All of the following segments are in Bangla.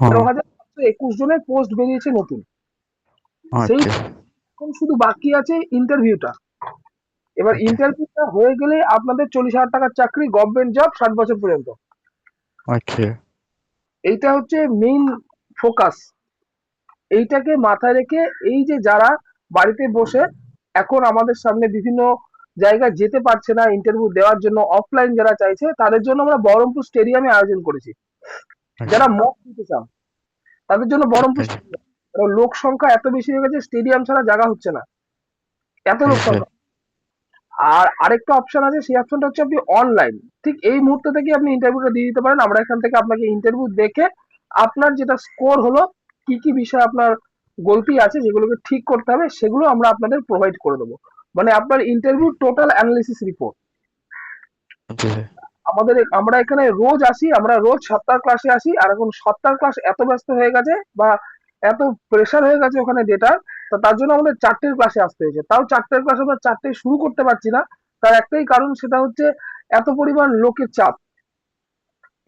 তেরো ও হাজার সাতশো একুশ জনের পোস্ট বেরিয়েছে নতুন। সেই আচ্ছা এখন শুধু বাকি আছে ইন্টারভিউটা এবার আচ্ছা। ইন্টারভিউটা হয়ে গেলে আপনাদের চল্লিশ হাজার টাকার চাকরি গভর্নমেন্ট জব ষাট বছর পর্যন্ত। আচ্ছা। এইটা হচ্ছে মেইন ফোকাস এইটাকে মাথায় রেখে এই যে যারা বাড়িতে বসে এখন আমাদের সামনে বিভিন্ন জায়গায় যেতে পারছে না ইন্টারভিউ দেওয়ার জন্য অফলাইন যারা চাইছে তাদের জন্য আমরা বহরমপুর স্টেডিয়ামে আয়োজন করেছি। যারা মক দিতে চান তাদের জন্য বহরমপুর আচ্ছা। লোক সংখ্যা এত বেশি হয়ে গেছে স্টেডিয়াম ছাড়া জায়গা হচ্ছে না। এত লোক আচ্ছা। সংখ্যা। আর আরেকটা অপশন আছে সেই অপশনটা হচ্ছে আপনি অনলাইন ঠিক এই মুহূর্ত থেকে আপনি ইন্টারভিউটা দিয়ে দিতে পারেন আমরা এখান থেকে আপনাকে ইন্টারভিউ দেখে আপনার যেটা স্কোর হলো কি কি বিষয় আপনার গলতি আছে যেগুলোকে ঠিক করতে হবে সেগুলো আমরা আপনাদের প্রোভাইড করে দেবো। মানে আপনার ইন্টারভিউ টোটাল অ্যানালিসিস রিপোর্ট আচ্ছা। আমাদের আমরা এখানে রোজ আসি আমরা রোজ সপ্তাহ ক্লাসে আসি আর এখন সপ্তাহ ক্লাস এত ব্যস্ত হয়ে গেছে বা এত প্রেশার হয়ে গেছে ওখানে ডেটা তো তার জন্য আমাদের চারটের ক্লাসে আসতে হয়েছে। তাও চারটের ক্লাস আমরা চারটে শুরু করতে পারছি না। তার একটাই কারণ সেটা হচ্ছে এত পরিমাণ লোকের চাপ।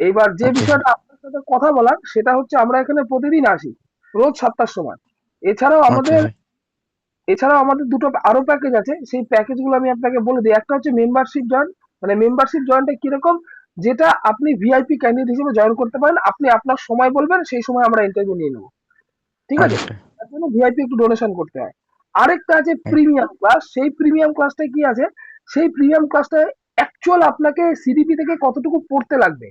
এইবার যে আচ্ছা। বিষয়টা আপনার সাথে কথা বলার সেটা হচ্ছে আমরা এখানে প্রতিদিন আসি রোজ সাতটার সময়। এছাড়াও আমাদের আচ্ছা এছাড়াও আমাদের দুটো আরও প্যাকেজ আছে। সেই প্যাকেজগুলো আমি আপনাকে বলে দিই। একটা হচ্ছে মেম্বারশিপ জয়েন মানে মেম্বারশিপ জয়েনটা কীরকম যেটা আপনি ভিআইপি ক্যান্ডিডেট হিসেবে জয়েন করতে পারেন আপনি আপনার সময় বলবেন সেই সময় আমরা ইন্টারভিউ নিয়ে নেব। ঠিক আছে? আচ্ছা। তার জন্য ভিআইপি একটু ডোনেশন করতে হয়। আরেকটা আছে প্রিমিয়াম ক্লাস সেই প্রিমিয়াম ক্লাসটা কি আছে? সেই প্রিমিয়াম ক্লাসটা অ্যাকচুয়াল আপনাকে সিডিপি থেকে কতটুকু পড়তে লাগবে?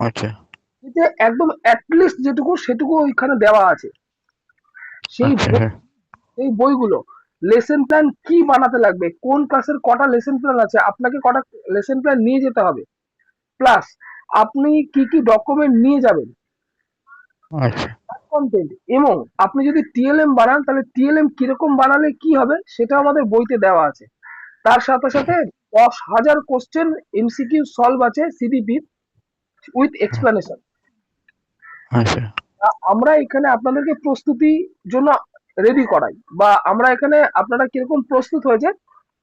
আচ্ছা। যে একদম অ্যাটলিস্ট যেটুকু সেটুকু ওইখানে দেওয়া আছে। সেই আচ্ছা এই বইগুলো। লেসন প্ল্যান কি বানাতে লাগবে? কোন ক্লাসের কটা লেসন প্ল্যান আছে? আপনাকে কটা লেসন প্ল্যান নিয়ে যেতে হবে। প্লাস আপনি কি কি ডকুমেন্ট নিয়ে যাবেন? আচ্ছা। কন্টেন্ট এবং আপনি যদি টিএলএম বানান তাহলে টিএলএম কীরকম বানালে কি হবে? সেটা আমাদের বইতে দেওয়া আছে। তার সাথে সাথে দশ হাজার কোশ্চেন এমসিকিউ সলভ আছে সিডিপি উইথ এক্সপ্লানেশন আমরা এখানে আপনাদেরকে প্রস্তুতি জন্য রেডি করাই। বা আমরা এখানে আপনারা কীরকম প্রস্তুত হয়েছে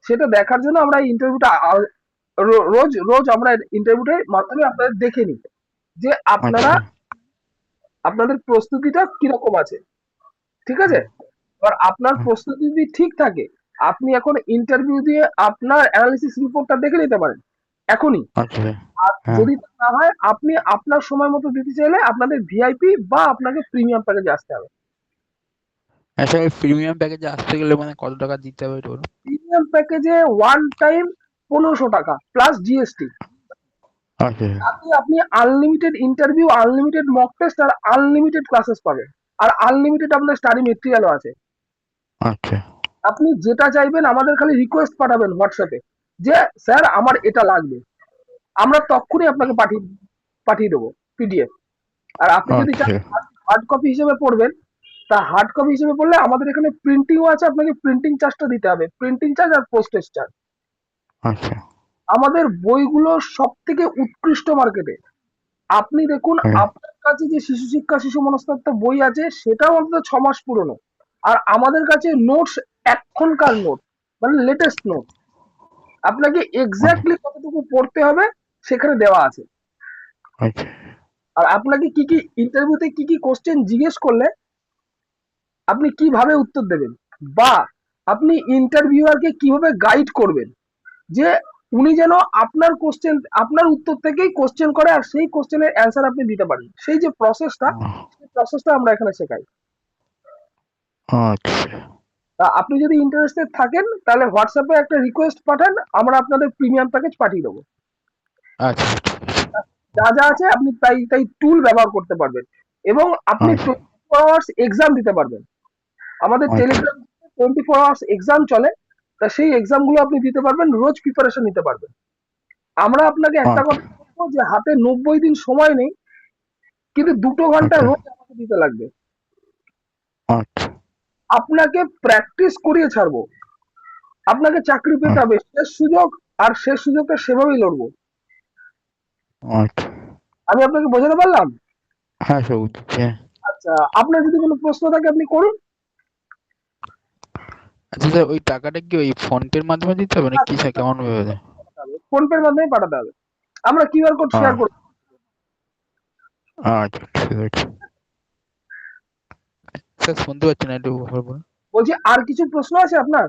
সেটা দেখার জন্য আমরা ইন্টারভিউটা রোজ রোজ আমরা ইন্টারভিউটার মাধ্যমে আপনাদের দেখে নিই যে আপনারা আচ্ছা। আপনাদের প্রস্তুতিটা কীরকম আছে। ঠিক আছে? এবার আপনার প্রস্তুতি যদি ঠিক থাকে আপনি এখন ইন্টারভিউ দিয়ে আপনার অ্যানালিসিস রিপোর্টটা দেখে নিতে পারেন এখনই। আচ্ছা। আর হ্যাঁ। যদি না হয় আপনি আপনার সময় মতো দিতে চাইলে আপনাদের ভিআইপি বা আপনাকে প্রিমিয়াম প্যাকেজে আসতে হবে। আচ্ছা ওই প্রিমিয়াম প্যাকেজে আসতে গেলে মানে কত টাকা দিতে হবে বলুন? প্রিমিয়াম প্যাকেজে ওয়ান টাইম পনেরোশো টাকা প্লাস জিএসটি আচ্ছা। তাতে আপনি unlimited interview unlimited mock test আর আনলিমিটেড ক্লাসেস পাবেন। আর আনলিমিটেড আপনার স্টাডি মেটেরিয়ালও আছে। আচ্ছা। আপনি যেটা চাইবেন আমাদের খালি রিকোয়েস্ট পাঠাবেন হোয়াটসঅ্যাপে যে স্যার আমার এটা লাগবে। আমরা তক্ষুনি আপনাকে পাঠিয়ে পাঠিয়ে দেবো পিডিএফ আর আপনি যদি চান আচ্ছা হার্ড কপি হিসেবে পড়বেন তা হার্ড কপি হিসেবে পড়লে আমাদের এখানে প্রিন্টিংও আছে আপনাকে প্রিন্টিং চার্জটা দিতে হবে। প্রিন্টিং চার্জ আর পোস্টেজ চার্জ আচ্ছা। আমাদের বইগুলো সব থেকে উৎকৃষ্ট মার্কেটে আপনি দেখুন আপনার কাছে যে শিশু শিক্ষা শিশু মনস্তত্ত্ব বই আছে সেটাও অন্তত ছ মাস পুরনো। আর আমাদের কাছে নোটস এখনকার নোট মানে লেটেস্ট নোট আপনাকে এক্স্যাক্টলি কতটুকু পড়তে হবে সেখানে দেওয়া আছে। আচ্ছা। আর আপনাকে কি কি ইন্টারভিউতে কি কি কোশ্চেন জিজ্ঞেস করলে আপনি কীভাবে উত্তর দেবেন? বা আপনি ইন্টারভিউয়ারকে কীভাবে গাইড করবেন? যে উনি যেন আপনার কোশ্চেন আপনার উত্তর থেকেই কোশ্চেন করে আর সেই কোশ্চেনের অ্যান্সার আপনি দিতে পারেন। সেই যে প্রসেসটা সেই প্রসেসটা আমরা এখানে শেখাই। আচ্ছা। আপনি যদি ইন্টারেস্টেড থাকেন তাহলে হোয়াটসঅ্যাপে একটা রিকোয়েস্ট পাঠান আমরা আপনাদের প্রিমিয়াম প্যাকেজ পাঠিয়ে দেবো। আচ্ছা। যা যা আছে আপনি তাই তাই টুল ব্যবহার করতে পারবেন। এবং আপনি আচ্ছা। আওয়ার্স এক্সাম দিতে পারবেন। আমাদের। Telegram twenty four hours exam চলে তা সেই এক্সামগুলো আপনি দিতে পারবেন রোজ প্রিপারেশন নিতে পারবেন। আমরা আপনাকে একটা আচ্ছা। কথা বলব যে হাতে নব্বই দিন সময় নেই কিন্তু দুটো ঘণ্টা আচ্ছা। রোজ আমাকে দিতে লাগবে। আচ্ছা। আপনাকে প্র্যাকটিস করিয়ে ছাড়বো। আপনাকে চাকরি পেতে হবে শেষ সুযোগ আর শেষ সুযোগটা সেভাবেই লড়বো। আমি আপনাকে বোঝাতে পারলাম? হ্যাঁ হ্যাঁ। আচ্ছা আপনার যদি কোনো প্রশ্ন থাকে আপনি করুন। আচ্ছা স্যার ওই টাকাটা কি ওই ফোন পের মাধ্যমে দিতে হবে না কি স্যার কেমন ভাবে ফোন পের মাধ্যমে পাঠাতে হবে। আমরা কিউআর কোড শেয়ার হ্যাঁ। করব। আচ্ছা ঠিক আছে। স্যার শুনতে না একটু বলুন। বলছি আর কিছু প্রশ্ন আছে আপনার?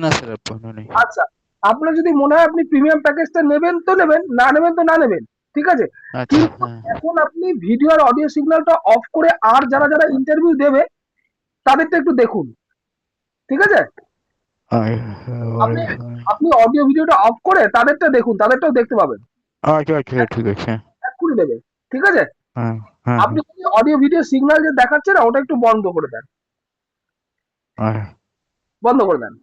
না স্যার প্রশ্ন নেই। আচ্ছা আপনার যদি মনে হয় আপনি প্রিমিয়াম প্যাকেজটা নেবেন তো নেবেন না নেবেন তো না নেবেন ঠিক আছে? আচ্ছা হ্যাঁ। এখন আপনি ভিডিও আর অডিও সিগন্যালটা অফ করে আর যারা যারা ইন্টারভিউ দেবে তাদেরটা একটু দেখুন। ঠিক আছে? আপনি আপনি অডিও ভিডিওটা অফ করে তাদেরটা দেখুন তাদেরটাও দেখতে পাবেন। আচ্ছা আচ্ছা ঠিক আছে। করে দেবে ঠিক আছে? হ্যাঁ হ্যাঁ। আপনি অডিও ভিডিও সিগন্যাল যে দেখাচ্ছে না ওটা একটু বন্ধ করে দেন। বন্ধ করে দেন।